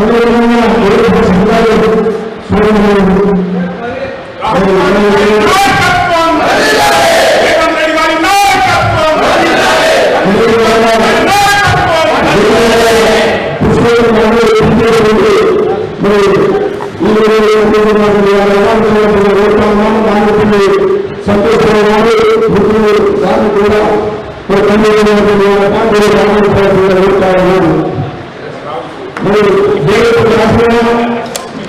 అదేవిధంగా ఏడు సంఘాలు సోదరులు నాయకత్వం రేవంత్ రెడ్డి గారి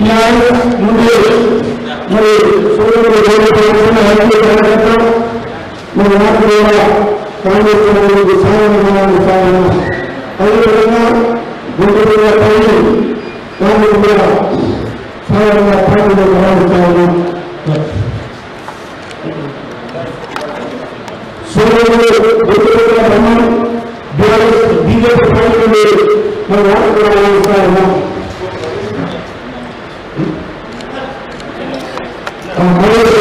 నాయకత్వం నాయకత్వం మరి సోదరులు మన నాటి కూడా కాంగ్రెస్ పార్టీకి సాధారణ సాధన అదేవిధంగా గుంటూరు పైన కాంగ్రెస్ కూడా సాధారణ పార్టీలో భావిస్తాను సోదరులు గుంటూరు బ్రహ్మం బీజేపీ పార్టీని మన నాటి కూడా భావిస్తాను సోదరులు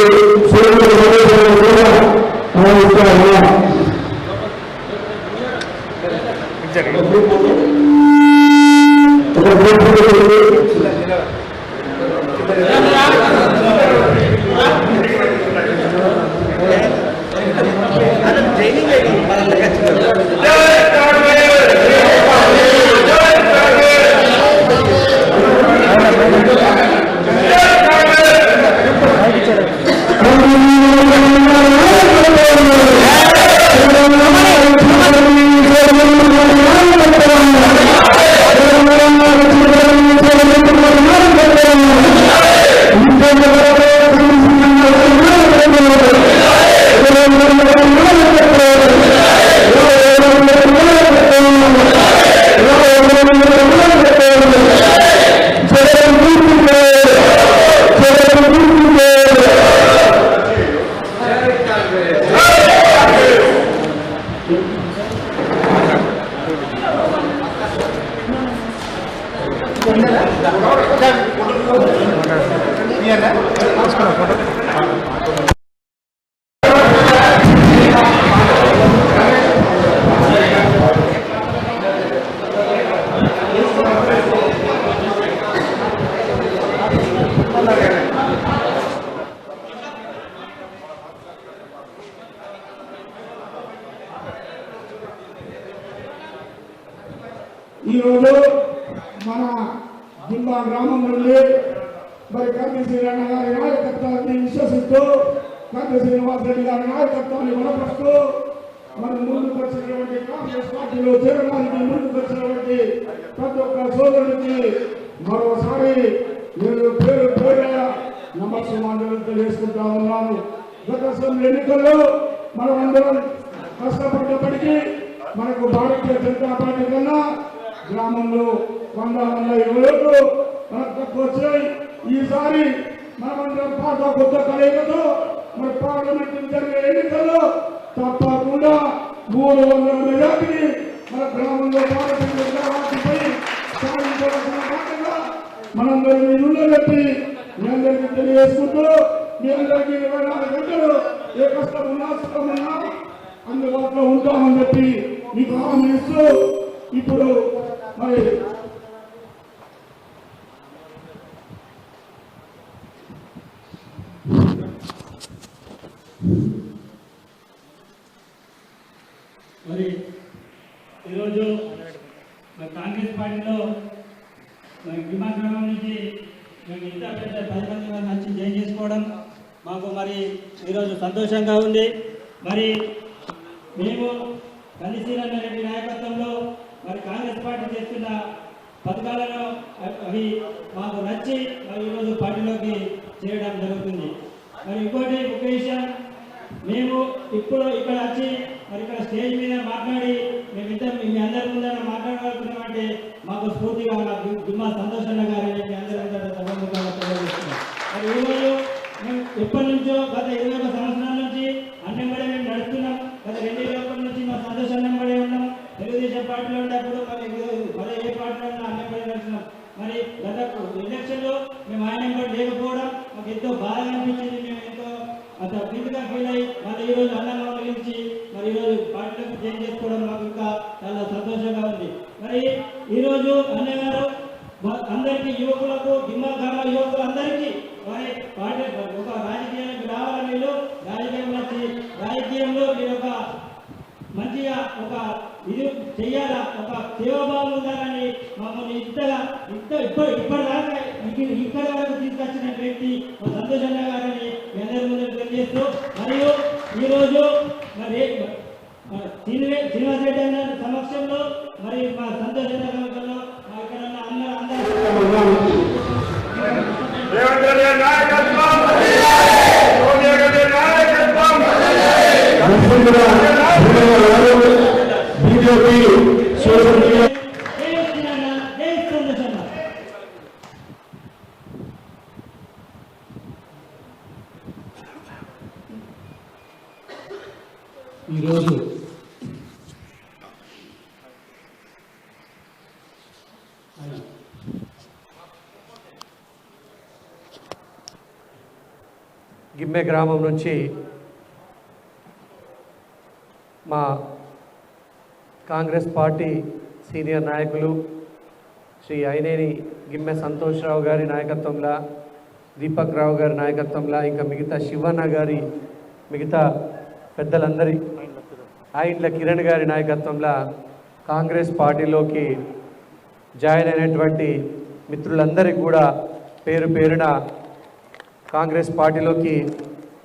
ఈరోజు మన జిల్లా గ్రామం నుండి మరి కంది శ్రీరణ గారి నాయకత్వాన్ని విశ్వసిస్తూ కంది శ్రీనివాస్ రెడ్డి గారి నాయకత్వాన్ని బలపరుస్తూ మన ముందుకు వచ్చినటువంటి కాంగ్రెస్ పార్టీలో చేరడానికి ముందుకు వచ్చినటువంటి ప్రతి ఒక్క సోదరుడికి మరోసారి నేను పేరు పేరు నమస్కారం తెలియజేసుకుంటా ఉన్నాను. గత అసెంబ్లీ ఎన్నికల్లో మనమందరం కష్టపడ్డప్పటికీ మనకు భారతీయ జనతా పార్టీ కన్నా గ్రామంలో వంద వంద ఇరవై మనకు తక్కువ వచ్చాయి ఈసారి మనమందరం పాత కొత్త కలయికతో మరి పార్లమెంట్ జరిగే ఎన్నికల్లో తప్పకుండా మూడు వందల మెజార్టీని మన గ్రామంలో భారతీయ సాధించవలసిన భాగంగా మనందరం మీ పెట్టి మీ అందరికీ తెలియజేసుకుంటూ మీ అందరికీ ఇరవై నాలుగు గంటలు ఏ కష్టం ఉన్నా సుఖం ఉన్నా అందుబాటులో ఉంటామని చెప్పి మీకు హామీ ఇస్తూ ఇప్పుడు మరి మరి ఈరోజు కాంగ్రెస్ పార్టీలో మరి నుంచి మేము ఇంత పెద్ద పది మంది మంది వచ్చి జైన్ చేసుకోవడం మాకు మరి ఈరోజు సంతోషంగా ఉంది. మరి మేము కలిసిరన్న రెడ్డి నాయకత్వంలో కాంగ్రెస్ పార్టీ చేస్తున్న పథకాలను అవి మాకు నచ్చి మరి ఈరోజు పార్టీలోకి చేయడం జరుగుతుంది. మరి ఇంకోటి ముఖ్య విషయం. మేము ఇప్పుడు ఇక్కడ వచ్చి మరి ఇక్కడ స్టేజ్ మీద మాట్లాడి మేమిద్దరం మీ అందరి ముందర మాట్లాడగలుగుతున్నామంటే మాకు స్ఫూర్తిగా మా ది- దిమ్మా సంతోషంగా గారని మీ అందరి ముందర సభముఖంగా తెలియజేస్తున్నాం. మరి ఈరోజు మేము ఎప్పటి నుంచో గత ఇరవై ఒక సంవత్సరాల నుంచి అన్నెంబడే మేము నడుస్తున్నాం గత రెండు ఏళ్ళ నుంచి మా సంతోషం అన్నెంబడే ఉన్నాం తెలుగుదేశం పార్టీలో ఉన్నప్పుడు మరి మరి ఏ పార్టీలో ఉన్నా అన్నెంబడే నడుస్తున్నాం మరి గత ఎలక్షన్లో మేము ఆయన వెంబడి లేకపోవడం మాకు ఎంతో బాధగా అనిపించింది మేము ఎంతో అంత ప్రీతిగా ఫీల్ అయ్యి మళ్ళీ ఈ రోజు అన్నం గురించి మరి ఈ రోజు పార్టీలకు చేంజ్ చేసుకోవడం మాకు ఇంకా చాలా సంతోషంగా ఉంది మరి ఈ రోజు అన్నయ్య గారు బ- అందరికీ యువకులకు గిమ్మ గ్రామ యువకులందరికీ వారి పార్టీ ఒక రాజకీయానికి రావాలని వీళ్ళు రాజకీయంలో వచ్చి- రాజకీయంలో మీరు ఒక మంచిగా ఒక ఇది చెయ్యాలా ఒక సేవాభావం ఉండాలని మమ్మల్ని ఇంతగా ఇంత ఇప్పటి ఇప్పటిదాకా ఇక- ఇక్కడి వరకు తీసుకొచ్చిన వ్యక్తి మా సంతోష్ అన్న గారని మీ అందరి ముందు తెలియజేస్తూ మరియు ఈరోజు మరి మన శ్రీనివే- శ్రీనివాస్ రెడ్డి అన్న సమక్షంలో మరి మా సంతోష్ అన్న సమక్షంలో మా ఇక్కడ ఉన్న అందరూ అందరూ రేవంత్ రెడ్డి నాయకత్వం సోనియా గాంధీ నాయకత్వం బీజేపీ సోషల్ మీడియా జై శ్రీనన్న జై సంతోష్ అన్న ఈరోజు తిమ్మే గ్రామం నుంచి మా కాంగ్రెస్ పార్టీ సీనియర్ నాయకులు శ్రీ అయినేని గిమ్మె సంతోష్రావు గారి నాయకత్వంలో దీపక్ రావు గారి నాయకత్వంలో ఇంకా మిగతా శివన్న గారి మిగతా పెద్దలందరి ఆయన్ల కిరణ్ గారి నాయకత్వంలో కాంగ్రెస్ పార్టీలోకి జాయిన్ అయినటువంటి మిత్రులందరికీ కూడా పేరు పేరున కాంగ్రెస్ పార్టీలోకి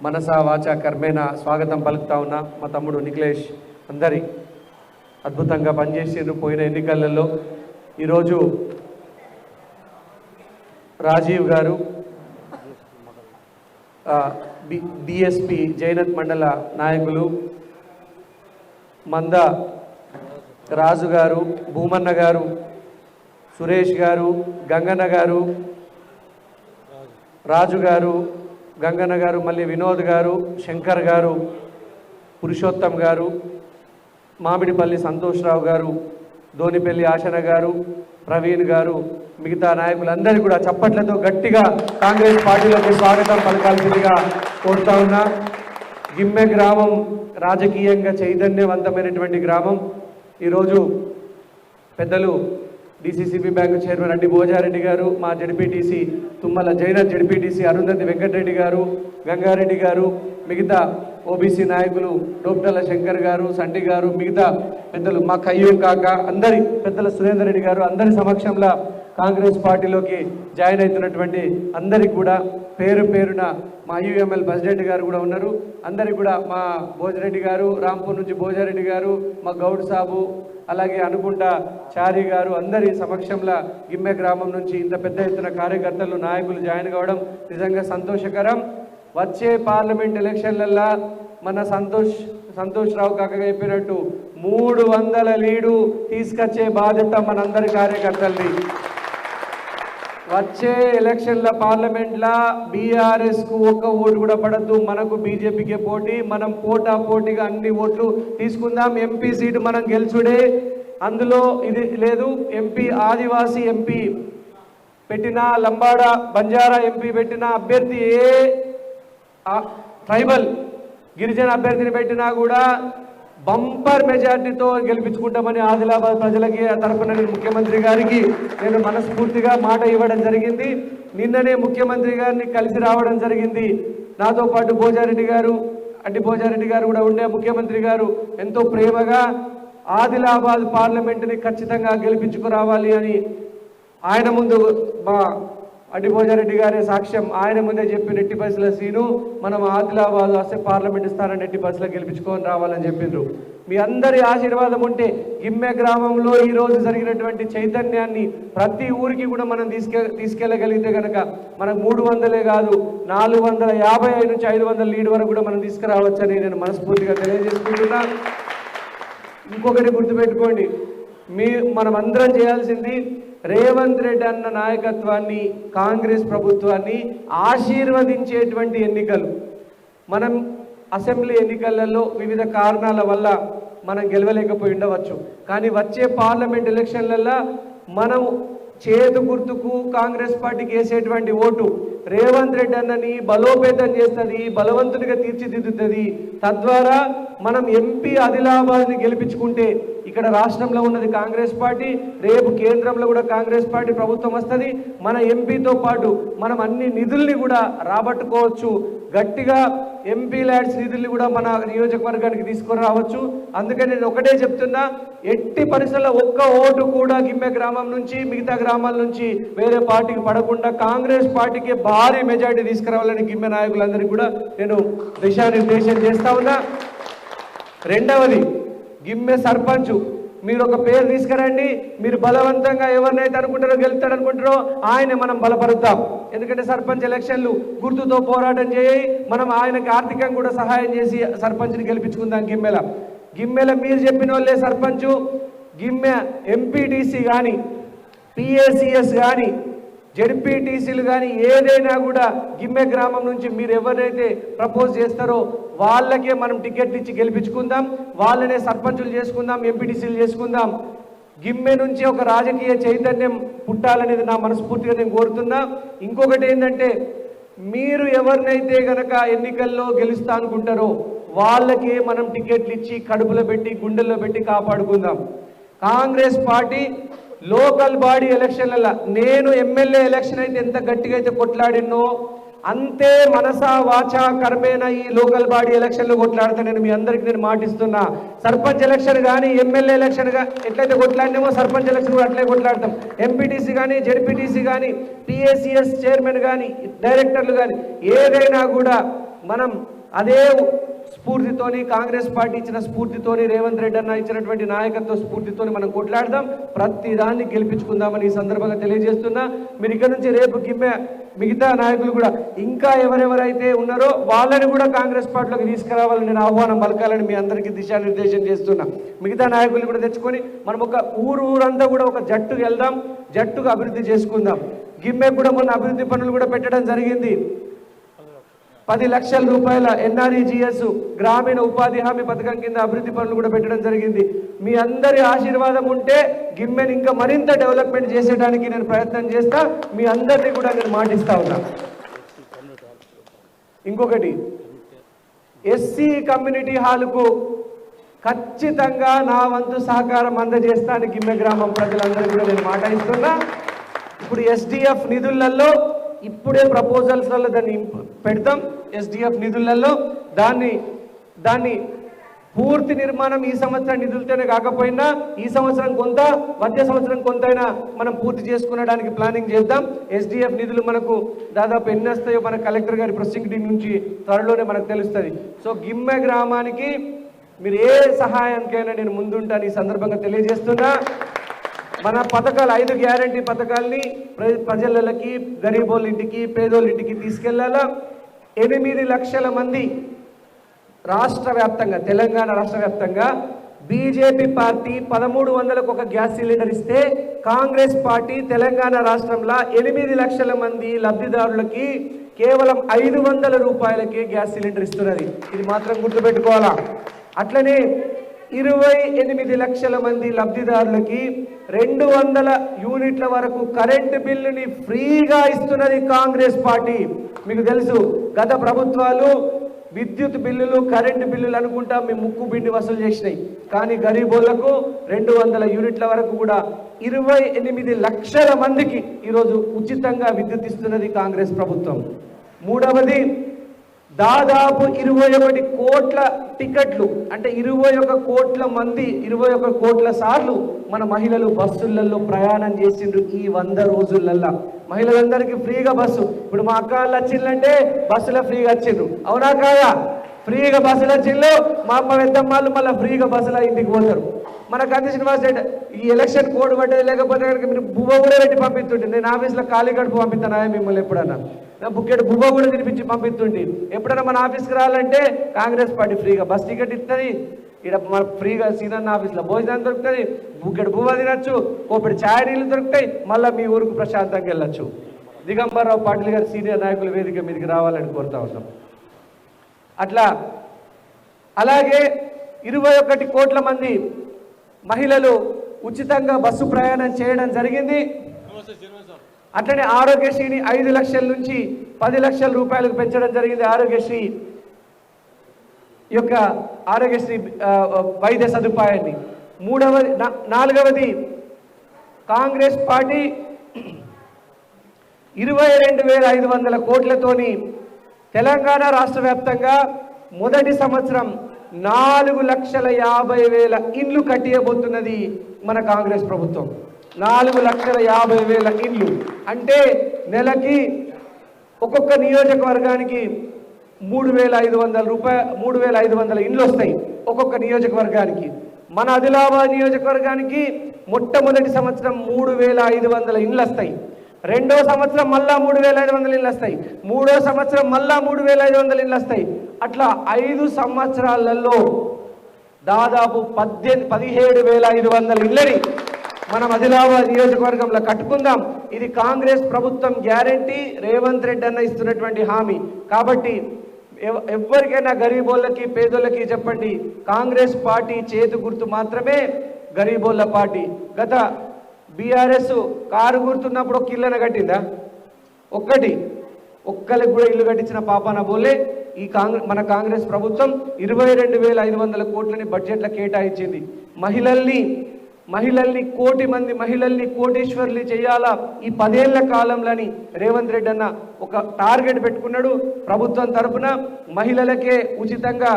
మనసా వాచా కర్మేణ స్వాగతం పలుకుతా ఉన్నా మా తమ్ముడు నిఖిలేష్ అందరి అద్భుతంగా పనిచేసిండ్రు పోయిన ఎన్నికలలో. ఈరోజు రాజీవ్ గారు బి బిఎస్పి జైనత్ మండల నాయకులు మంద రాజు గారు భూమన్న గారు సురేష్ గారు గంగన్న గారు రాజు గారు గంగన్న గారు మళ్ళీ వినోద్ గారు శంకర్ గారు పురుషోత్తం గారు మామిడిపల్లి సంతోష్రావు గారు దోనిపల్లి ఆశన గారు ప్రవీణ్ గారు మిగతా నాయకులందరికీ కూడా చప్పట్లతో గట్టిగా కాంగ్రెస్ పార్టీలోకి స్వాగతం పలకాల్సిందిగా కోరుతా ఉన్నా. గిమ్మె గ్రామం రాజకీయంగా చైతన్యవంతమైనటువంటి గ్రామం. ఈరోజు పెద్దలు DCCB bank chairman Addi Bhojareddy గారు మా జడ్పీటీసీ తుమ్మల జైనత్ జడ్పీటీసీ అరుంధతి వెంకటరెడ్డి గారు గంగారెడ్డి గారు మిగతా ఓబీసీ నాయకులు డోప్టల శంకర్ గారు సంటి గారు మిగతా పెద్దలు మా కయ్యూం కాక అందరి పెద్దల సురేందర్ రెడ్డి గారు అందరి సమక్షంలో కాంగ్రెస్ పార్టీలోకి జాయిన్ అవుతున్నటువంటి అందరికి కూడా పేరు పేరున మా యుఎంఎల్ ప్రెసిడెంట్ గారు కూడా ఉన్నారు. అందరికి కూడా మా భోజరెడ్డి గారు రాంపూర్ నుంచి భోజారెడ్డి గారు మా గౌడ్ సాబు అలాగే అనుకుంట చారి గారు అందరి సమక్షంలో గిమ్మె గ్రామం నుంచి ఇంత పెద్ద ఎత్తున కార్యకర్తలు నాయకులు జాయిన్ కావడం నిజంగా సంతోషకరం. వచ్చే పార్లమెంట్ ఎలక్షన్లల్లా మన సంతోష్ సంతోష్ రావు కాక చెప్పినట్టు మూడు వందల లీడు తీసుకొచ్చే బాధ్యత మనందరి కార్యకర్తల్ని. వచ్చే ఎలక్షన్ల పార్లమెంట్ల బీఆర్ఎస్కు ఒక్క ఓటు కూడా పడద్దు. మనకు బీజేపీకే పోటీ మనం పోటా పోటీగా అన్ని ఓట్లు తీసుకుందాం. ఎంపీ సీటు మనం గెలుచుడే. అందులో ఇది లేదు. ఎంపీ ఆదివాసీ ఎంపీ పెట్టిన లంబాడ బంజారా ఎంపీ పెట్టిన అభ్యర్థి ఏ ట్రైబల్ గిరిజన అభ్యర్థిని పెట్టినా కూడా బంపర్ మెజార్టీతో గెలిపించుకుంటామని ఆదిలాబాద్ ప్రజలకి తరఫున నేను ముఖ్యమంత్రి గారికి నేను మనస్ఫూర్తిగా మాట ఇవ్వడం జరిగింది. నిన్ననే ముఖ్యమంత్రి గారిని కలిసి రావడం జరిగింది. నాతో పాటు భోజారెడ్డి గారు అడ్డి భోజారెడ్డి గారు కూడా ఉండే ముఖ్యమంత్రి గారు ఎంతో ప్రేమగా ఆదిలాబాద్ పార్లమెంటుని ఖచ్చితంగా గెలిపించుకురావాలి అని ఆయన ముందు మా అడ్డి భోజారెడ్డి సాక్ష్యం ఆయన ముందే చెప్పిన ఎట్టి బస్సుల సీను మనం ఆదిలాబాద్ వస్తే పార్లమెంట్ స్థానాన్ని ఎట్టి బస్సులో గెలిపించుకొని రావాలని చెప్పిండ్రు మీ అందరి ఆశీర్వాదం ఉంటే గిమ్మె గ్రామంలో ఈ రోజు జరిగినటువంటి చైతన్యాన్ని ప్రతి ఊరికి కూడా మనం తీసుకె తీసుకెళ్ళగలిగితే కనుక మనకు మూడు వందలే కాదు నాలుగు వందల యాభై ఐదు నుంచి ఐదు వందల లీడ్ వరకు కూడా మనం తీసుకురావచ్చని నేను మనస్ఫూర్తిగా తెలియజేసుకుంటున్నా. ఇంకొకటి గుర్తుపెట్టుకోండి మీ మనం అందరం చేయాల్సింది రేవంత్ రెడ్డి అన్న నాయకత్వాన్ని కాంగ్రెస్ ప్రభుత్వాన్ని ఆశీర్వదించేటువంటి ఎన్నికలు. మనం అసెంబ్లీ ఎన్నికలలో వివిధ కారణాల వల్ల మనం గెలవలేకపోయి ఉండవచ్చు కానీ వచ్చే పార్లమెంట్ ఎలక్షన్లలో మనం చేతు గుర్తుకు కాంగ్రెస్ పార్టీకి వేసేటువంటి ఓటు రేవంత్ రెడ్డి అన్నని బలోపేతం చేస్తుంది బలవంతునిగా తీర్చిదిద్దుతుంది. తద్వారా మనం ఎంపీ ఆదిలాబాద్ని గెలిపించుకుంటే ఇక్కడ రాష్ట్రంలో ఉన్నది కాంగ్రెస్ పార్టీ రేపు కేంద్రంలో కూడా కాంగ్రెస్ పార్టీ ప్రభుత్వం వస్తుంది. మన ఎంపీతో పాటు మనం అన్ని నిధుల్ని కూడా రాబట్టుకోవచ్చు. గట్టిగా ఎంపీ ల్యాడ్స్ నిధుల్ని కూడా మన నియోజకవర్గానికి తీసుకొని రావచ్చు. అందుకని నేను ఒకటే చెప్తున్నా ఎట్టి పరిస్థితుల్లో ఒక్క ఓటు కూడా గిమ్మె గ్రామం నుంచి మిగతా గ్రామాల నుంచి వేరే పార్టీకి పడకుండా కాంగ్రెస్ పార్టీకి భారీ మెజార్టీ తీసుకురావాలని గిమ్మె నాయకులందరికీ కూడా నేను దిశానిర్దేశం చేస్తా ఉన్నా. రెండవది గిమ్మె సర్పంచ్. మీరు ఒక పేరు తీసుకురండి. మీరు బలవంతంగా ఎవరినైతే అనుకుంటారో గెలుస్తాడు అనుకుంటారో ఆయన మనం బలపరుద్దాం. ఎందుకంటే సర్పంచ్ ఎలక్షన్లు గుర్తుతో పోరాటం చేయి. మనం ఆయనకి ఆర్థికంగా కూడా సహాయం చేసి సర్పంచ్ని గెలిపించుకుందాం గిమ్మెల. గిమ్మెల మీరు చెప్పిన వాళ్ళే సర్పంచ్. గిమ్మె ఎంపీటీసీ కానీ పిఏసిఎస్ కానీ జడ్పీటీసీలు కానీ ఏదైనా కూడా గిమ్మె గ్రామం నుంచి మీరు ఎవరైతే ప్రపోజ్ చేస్తారో వాళ్ళకే మనం టికెట్ ఇచ్చి గెలిపించుకుందాం వాళ్ళనే సర్పంచులు చేసుకుందాం ఎంపీటీసీలు చేసుకుందాం. గిమ్మె నుంచి ఒక రాజకీయ చైతన్యం పుట్టాలనేది నా మనస్ఫూర్తిగా నేను కోరుతున్నా. ఇంకొకటి ఏంటంటే మీరు ఎవరినైతే గనక ఎన్నికల్లో గెలుస్తా అనుకుంటారో వాళ్ళకే మనం టికెట్లు ఇచ్చి కడుపులో పెట్టి గుండెల్లో పెట్టి కాపాడుకుందాం. కాంగ్రెస్ పార్టీ లోకల్ బాడీ ఎలక్షన్ల నేను ఎమ్మెల్యే ఎలక్షన్ అయితే ఎంత గట్టిగా అయితే కొట్లాడినో అంతే మనసా వాచా కర్మేన ఈ లోకల్ బాడీ ఎలక్షన్లు కొట్లాడితే నేను మీ అందరికి నేను మాటిస్తున్నా. సర్పంచ్ ఎలక్షన్ కానీ ఎమ్మెల్యే ఎలక్షన్ ఎట్లయితే కొట్లాడినామో సర్పంచ్ ఎలక్షన్ కూడా అట్లే కొట్లాడతాం. ఎంపీటీసీ కానీ జడ్పీటీసీ కానీ పిఏసిఎస్ చైర్మన్ కానీ డైరెక్టర్లు కానీ ఏదైనా కూడా మనం అదే స్ఫూర్తితోని కాంగ్రెస్ పార్టీ ఇచ్చిన స్ఫూర్తితోని రేవంత్ రెడ్డి అన్న ఇచ్చినటువంటి నాయకత్వ స్ఫూర్తితోని మనం కొట్లాడదాం. ప్రతి దాన్ని గెలిపించుకుందామని ఈ సందర్భంగా తెలియజేస్తున్నా. మీరు ఇక్కడ నుంచి రేపు కిమ్మె మిగతా నాయకులు కూడా ఇంకా ఎవరెవరైతే ఉన్నారో వాళ్ళని కూడా కాంగ్రెస్ పార్టీలోకి తీసుకురావాలని నేను ఆహ్వానం పలకాలని మీ అందరికీ దిశానిర్దేశం చేస్తున్నా. మిగతా నాయకులు కూడా తెచ్చుకొని మనం ఒక ఊరు ఊరంతా కూడా ఒక జట్టుకు వెళ్దాం జట్టుగా అభివృద్ధి చేసుకుందాం. గిమ్మె కూడా మొన్న అభివృద్ధి పనులు కూడా పెట్టడం జరిగింది. పది లక్షల రూపాయల ఎన్ఆర్ఈజిఎస్ గ్రామీణ ఉపాధి హామీ పథకం కింద అభివృద్ధి పనులు కూడా పెట్టడం జరిగింది. మీ అందరి ఆశీర్వాదం ఉంటే గిమ్మెని ఇంకా మరింత డెవలప్మెంట్ చేసేయడానికి నేను ప్రయత్నం చేస్తా. మీ అందరినీ కూడా నేను మాటిస్తా ఉన్నా. ఇంకొకటి ఎస్సీ కమ్యూనిటీ హాలుకు ఖచ్చితంగా నా వంతు సహకారం అందజేస్తాను గిమ్మె గ్రామం ప్రజలందరూ కూడా నేను మాట ఇస్తున్నా. ఇప్పుడు ఎస్డిఎఫ్ నిధులలో ఇప్పుడే ప్రపోజల్స్లలో దాన్ని పెడతాం ఎస్డిఎఫ్ నిధులలో దాన్ని దాన్ని పూర్తి నిర్మాణం ఈ సంవత్సరం నిధులతోనే కాకపోయినా ఈ సంవత్సరం కొంత మధ్య సంవత్సరం కొంతైనా మనం పూర్తి చేసుకునడానికి ప్లానింగ్ చేద్దాం. ఎస్డిఎఫ్ నిధులు మనకు దాదాపు ఎన్ని వస్తాయో మన కలెక్టర్ గారి ప్రొసీడింగ్ నుంచి త్వరలోనే మనకు తెలుస్తుంది. సో గిమ్మె గ్రామానికి మీరు ఏ సహాయానికైనా నేను ముందుంటాను ఈ సందర్భంగా తెలియజేస్తున్నా. మన పథకాలు ఐదు గ్యారంటీ పథకాల్ని ప్ర- ప్రజలకి గరీబోళ్ళ ఇంటికి పేదోళ్ళ ఇంటికి తీసుకెళ్ళాలా? ఎనిమిది లక్షల మంది రాష్ట్ర వ్యాప్తంగా తెలంగాణ రాష్ట్ర వ్యాప్తంగా బీజేపీ పార్టీ పదమూడు వందలకు ఒక గ్యాస్ సిలిండర్ ఇస్తే కాంగ్రెస్ పార్టీ తెలంగాణ రాష్ట్రంలో ఎనిమిది లక్షల మంది లబ్ధిదారులకి కేవలం ఐదు వందల రూపాయలకే గ్యాస్ సిలిండర్ ఇస్తున్నది. ఇది మాత్రం గుర్తుపెట్టుకోవాలా? అట్లనే ఇరవై ఎనిమిది లక్షల మంది లబ్ధిదారులకి రెండు వందల యూనిట్ల వరకు కరెంటు బిల్లుని ఫ్రీగా ఇస్తున్నది కాంగ్రెస్ పార్టీ. మీకు తెలుసు గత ప్రభుత్వాలు విద్యుత్ బిల్లులు కరెంటు బిల్లులు అనుకుంటా మీ ముక్కు బిండి వసూలు చేసినాయి. కానీ గరీబులకు రెండు వందల యూనిట్ల వరకు కూడా ఇరవై ఎనిమిది లక్షల మందికి ఈరోజు ఉచితంగా విద్యుత్ ఇస్తున్నది కాంగ్రెస్ ప్రభుత్వం. మూడవది దాదాపు ఇరవై ఒకటి కోట్ల టికెట్లు అంటే ఇరవై ఒక కోట్ల మంది ఇరవై ఒక కోట్ల సార్లు మన మహిళలు బస్సులలో ప్రయాణం చేసిండ్రు ఈ వంద రోజులల్లా. మహిళలందరికీ ఫ్రీగా బస్సు. ఇప్పుడు మా అక్క వాళ్ళు వచ్చిందంటే బస్సులో ఫ్రీగా వచ్చిండ్రు. అవునా కాదా? ఫ్రీగా బస్సులు వచ్చిండ్రు. మా అమ్మ పెద్దమ్మాళ్ళు మళ్ళీ ఫ్రీగా బస్సులో ఇంటికి పోతారు. మన కంది శ్రీనివాస్ రెడ్డి ఈ ఎలక్షన్ కోడ్ పడ్డది లేకపోతే కనుక మీరు బువ్వ కూడా పెట్టి పంపిస్తుంటే నేను ఆఫీస్లో ఖాళీ గడుపు పంపిస్తానా మిమ్మల్ని ఎప్పుడన్నా? నా బుక్కెట్ బువ్వ కూడా తినిపించి పంపిస్తుండి. ఎప్పుడైనా మన ఆఫీస్కి రావాలంటే కాంగ్రెస్ పార్టీ ఫ్రీగా బస్ టికెట్ ఇస్తుంది ఇక్కడ మన ఫ్రీగా సీనన్న ఆఫీస్లో భోజనం దొరుకుతుంది. బుక్కెట్ బువ్వ తినచ్చు. కోపెడు ఛాయ్ నీళ్ళు దొరుకుతాయి. మళ్ళీ మీ ఊరికి ప్రశాంతంగా వెళ్ళొచ్చు. దిగంబరరావు పాటిల్ గారు సీనియర్ నాయకుల వేదిక మీదకి రావాలని కోరుతా ఉన్నాం. అట్లా అలాగే ఇరవై ఒకటి కోట్ల మంది మహిళలు ఉచితంగా బస్సు ప్రయాణం చేయడం జరిగింది. అట్లనే ఆరోగ్యశ్రీని ఐదు లక్షల నుంచి పది లక్షల రూపాయలకు పెంచడం జరిగింది ఆరోగ్యశ్రీ యొక్క ఆరోగ్యశ్రీ వైద్య సదుపాయాన్ని. మూడవది నాలుగవది కాంగ్రెస్ పార్టీ ఇరవై రెండు వేల ఐదు వందల కోట్లతోని తెలంగాణ రాష్ట్ర వ్యాప్తంగా మొదటి సంవత్సరం నాలుగు లక్షల యాభై వేల ఇండ్లు కట్టియబోతున్నది మన కాంగ్రెస్ ప్రభుత్వం. నాలుగు లక్షల యాభై వేల ఇండ్లు. అంటే నెలకి ఒక్కొక్క నియోజకవర్గానికి మూడు వేల ఐదు వందల రూపాయ మూడు వేల ఐదు వందల ఇండ్లు వస్తాయి ఒక్కొక్క నియోజకవర్గానికి. మన ఆదిలాబాద్ నియోజకవర్గానికి మొట్టమొదటి సంవత్సరం మూడు వేల ఐదు వందల ఇండ్లు వస్తాయి. రెండో సంవత్సరం మళ్ళా మూడు వేల ఐదు వందల ఇండ్లు వస్తాయి. మూడో సంవత్సరం మళ్ళా మూడు వేల ఐదు వందల ఇండ్లు వస్తాయి. అట్లా ఐదు సంవత్సరాలలో దాదాపు పద్దెనిమిది పదిహేడు వేల ఐదు వందల ఇళ్ళని మనం ఆదిలాబాద్ నియోజకవర్గంలో కట్టుకుందాం. ఇది కాంగ్రెస్ ప్రభుత్వం గ్యారంటీ రేవంత్ రెడ్డి అన్న ఇస్తున్నటువంటి హామీ. కాబట్టి ఎవ- ఎవరికైనా గరీబోళ్ళకి పేదోళ్ళకి చెప్పండి కాంగ్రెస్ పార్టీ చేతు గుర్తు మాత్రమే గరీబోళ్ళ పార్టీ. గత బీఆర్ఎస్ కారు గుర్తున్నప్పుడు ఒక ఇళ్ళన కట్టిందా? ఒక్కటి. ఒక్కరికి కూడా ఇల్లు కట్టించిన పాపాన బోలే ఈ కాంగ్రెస్ మన కాంగ్రెస్ ప్రభుత్వం ఇరవై రెండు వేల ఐదు వందల కోట్లని బడ్జెట్లో కేటాయించింది. మహిళల్ని మహిళల్ని కోటి మంది మహిళల్ని కోటేశ్వర్లు చేయాలా? ఈ పదేళ్ళ కాలంలోని రేవంత్ రెడ్డి అన్న ఒక టార్గెట్ పెట్టుకున్నాడు. ప్రభుత్వం తరపున మహిళలకే ఉచితంగా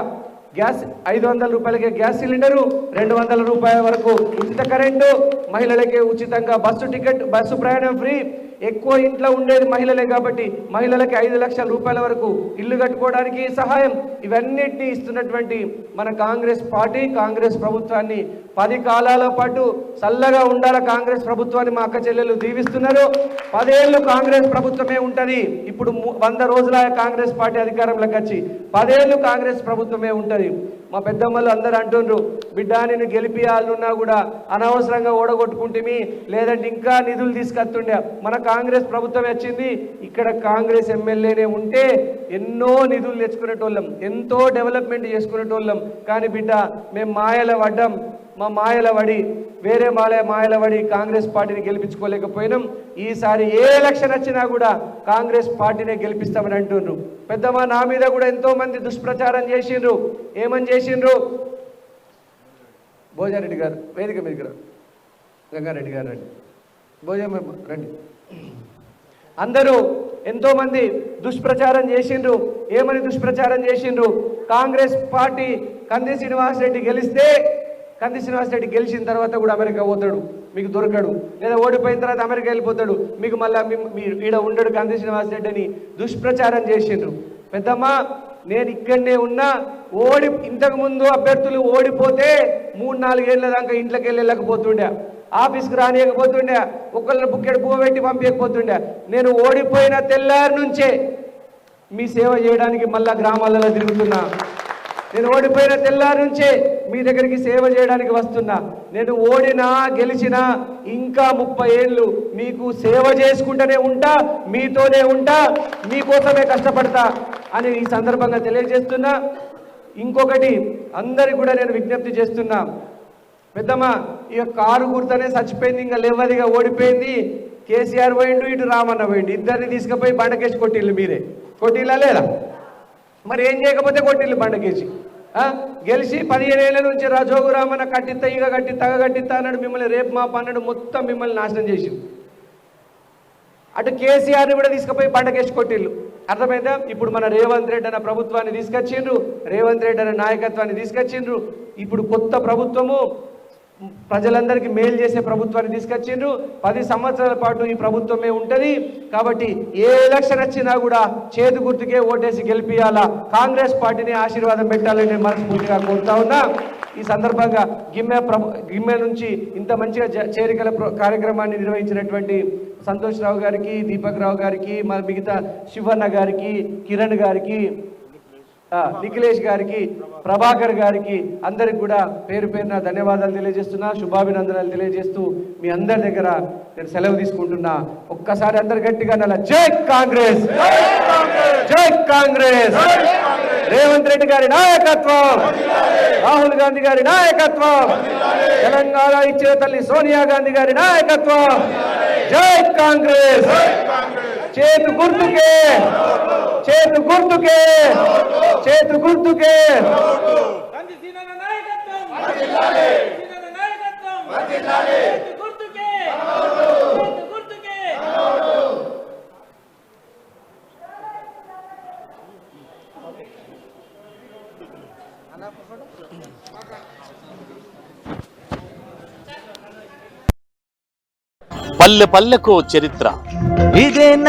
గ్యాస్ ఐదు వందల రూపాయలకే గ్యాస్ సిలిండరు రెండు వందల రూపాయల వరకు ఉచిత కరెంటు మహిళలకే ఉచితంగా బస్సు టికెట్ బస్సు ప్రయాణం ఫ్రీ ఎక్కువ ఇంట్లో ఉండేది మహిళలే కాబట్టి మహిళలకి ఐదు లక్షల రూపాయల వరకు ఇల్లు కట్టుకోవడానికి సహాయం. ఇవన్నిటిని ఇస్తున్నటువంటి మన కాంగ్రెస్ పార్టీ కాంగ్రెస్ ప్రభుత్వాన్ని పది కాలాల పాటు చల్లగా ఉండాల కాంగ్రెస్ ప్రభుత్వాన్ని మా అక్క చెల్లెలు దీవిస్తున్నారు. పదేళ్ళు కాంగ్రెస్ ప్రభుత్వమే ఉంటుంది. ఇప్పుడు వంద రోజుల కాంగ్రెస్ పార్టీ అధికారంలోకి వచ్చి పదేళ్ళు కాంగ్రెస్ ప్రభుత్వమే ఉంటుంది. మా పెద్దమ్మలు అందరు అంటుండ్రు బిడ్డ నేను గెలిపియాలనున్నా కూడా అనవసరంగా ఓడగొట్టుకుంటేమి లేదంటే ఇంకా నిధులు తీసుకొస్తుండే. మన కాంగ్రెస్ ప్రభుత్వం వచ్చింది ఇక్కడ కాంగ్రెస్ ఎమ్మెల్యేనే ఉంటే ఎన్నో నిధులు తెచ్చుకునేటోళ్ళం ఎంతో డెవలప్మెంట్ చేసుకునేటోళ్ళం. కానీ బిడ్డ మేము మాయల పడ్డాం. మా మాయల పడి వేరే మాలే మాయల పడి కాంగ్రెస్ పార్టీని గెలిపించుకోలేకపోయినాం. ఈసారి ఏ ఎలక్షన్ వచ్చినా కూడా కాంగ్రెస్ పార్టీనే గెలిపిస్తామని అంటుండ్రు. పెద్దమ్మ నా మీద కూడా ఎంతో మంది దుష్ప్రచారం చేసిండ్రు. ఏమని చేసిండ్రు? భోజారెడ్డి గారు వేదిక మీదకి రా. గంగారెడ్డి గారు రండి. భోజనం రండి. అందరూ ఎంతో మంది దుష్ప్రచారం చేసిండ్రు. ఏమని దుష్ప్రచారం చేసిండ్రు? కాంగ్రెస్ పార్టీ కంది శ్రీనివాస్ రెడ్డి గెలిస్తే కంది శ్రీనివాస్ రెడ్డి గెలిచిన తర్వాత కూడా అమెరికా పోతాడు. మీకు దొరకడు. లేదా ఓడిపోయిన తర్వాత అమెరికా వెళ్ళిపోతాడు. మీకు మళ్ళీ ఈడ ఉండడు కంది శ్రీనివాస్ రెడ్డి అని దుష్ప్రచారం చేసిండ్రు. పెద్దమ్మ నేను ఇక్కడనే ఉన్నా ఓడి ఇంతకు ముందు అభ్యర్థులు ఓడిపోతే మూడు నాలుగేళ్ళ దాకా ఇంట్లోకి వెళ్ళలేకపోతుండే. ఆఫీస్కి రానియకపోతుండే. ఒకళ్ళని బుక్కెడు పువ్వు పెట్టి పంపించకపోతుండే నేను ఓడిపోయిన తెల్లారి నుంచే మీ సేవ చేయడానికి మళ్ళా గ్రామాలలో తిరుగుతున్నా. నేను ఓడిపోయిన తెల్లారి నుంచే మీ దగ్గరికి సేవ చేయడానికి వస్తున్నా. నేను ఓడినా గెలిచినా ఇంకా ముప్పై ఏళ్ళు మీకు సేవ చేసుకుంటూనే ఉంటా మీతోనే ఉంటా మీకోసమే కష్టపడతా అని ఈ సందర్భంగా తెలియజేస్తున్నా. ఇంకొకటి అందరికి కూడా నేను విజ్ఞప్తి చేస్తున్నా. పెద్దమ్మ ఇక కారు గుర్తనే చచ్చిపోయింది ఇంకా లేవదిగా ఓడిపోయింది. కేసీఆర్ పోయిండు ఇటు రామన్న పోయిండు. ఇద్దరిని తీసుకుపోయి బండకేసి కొట్టిల్లు మీరే. కొట్టిల్లా లేదా? మరి ఏం చేయకపోతే కొట్టిల్లు బండకేసి. గెలిచి పదిహేను ఏళ్ళ నుంచి రాజోగు రామన్న కట్టిత్త ఇక కట్టిత్త కట్టిత్త అన్నాడు మిమ్మల్ని రేపు మా పన్నెండు మొత్తం మిమ్మల్ని నాశనం చేసి అటు కేసీఆర్ని కూడా తీసుకుపోయి బండకేసి కొట్టిల్లు అర్థమైందా? ఇప్పుడు మన రేవంత్ రెడ్డి అన్న ప్రభుత్వాన్ని తీసుకొచ్చిండ్రు రేవంత్ రెడ్డి అన్న నాయకత్వాన్ని తీసుకొచ్చిండ్రు. ఇప్పుడు కొత్త ప్రభుత్వము ప్రజలందరికీ మేలు చేసే ప్రభుత్వాన్ని తీసుకొచ్చిండ్రు. పది సంవత్సరాల పాటు ఈ ప్రభుత్వమే ఉంటుంది. కాబట్టి ఏ ఎలక్షన్ వచ్చినా కూడా చేతి గుర్తుకే ఓటేసి గెలిపియాలా. కాంగ్రెస్ పార్టీని ఆశీర్వాదం పెట్టాలని నేను మనస్ఫూర్తిగా కోరుతా ఉన్నా. ఈ సందర్భంగా గిమ్మె ప్రభు గిమ్మె నుంచి ఇంత మంచిగా చేరికల ప్ర- కార్యక్రమాన్ని నిర్వహించినటువంటి సంతోష్ రావు గారికి దీపక్ రావు గారికి మన మిగతా శివన్న గారికి కిరణ్ గారికి నిఖిలేష్ గారికి ప్రభాకర్ గారికి అందరికి కూడా పేరు పేరున ధన్యవాదాలు తెలియజేస్తున్నా శుభాభినందనాలు తెలియజేస్తూ మీ అందరి దగ్గర నేను సెలవు తీసుకుంటున్నా. ఒక్కసారి అందరు గట్టిగా నెల జై కాంగ్రెస్! జై కాంగ్రెస్! రేవంత్ రెడ్డి గారి నాయకత్వం! రాహుల్ గాంధీ గారి నాయకత్వం! తెలంగాణ ఇచ్చిన తల్లి సోనియా గాంధీ గారి నాయకత్వం! జై కాంగ్రెస్! చేతు గుర్తుకే చేతు గుర్తుకే చేతు గుర్తుకే. గాంధీ సీనన్న నాయకత్వం సీనన్న నాయకత్వం చేతి గుర్తుకే చేతి గుర్తుకే. పల్లె పల్లెకు చరిత్ర. ఇదే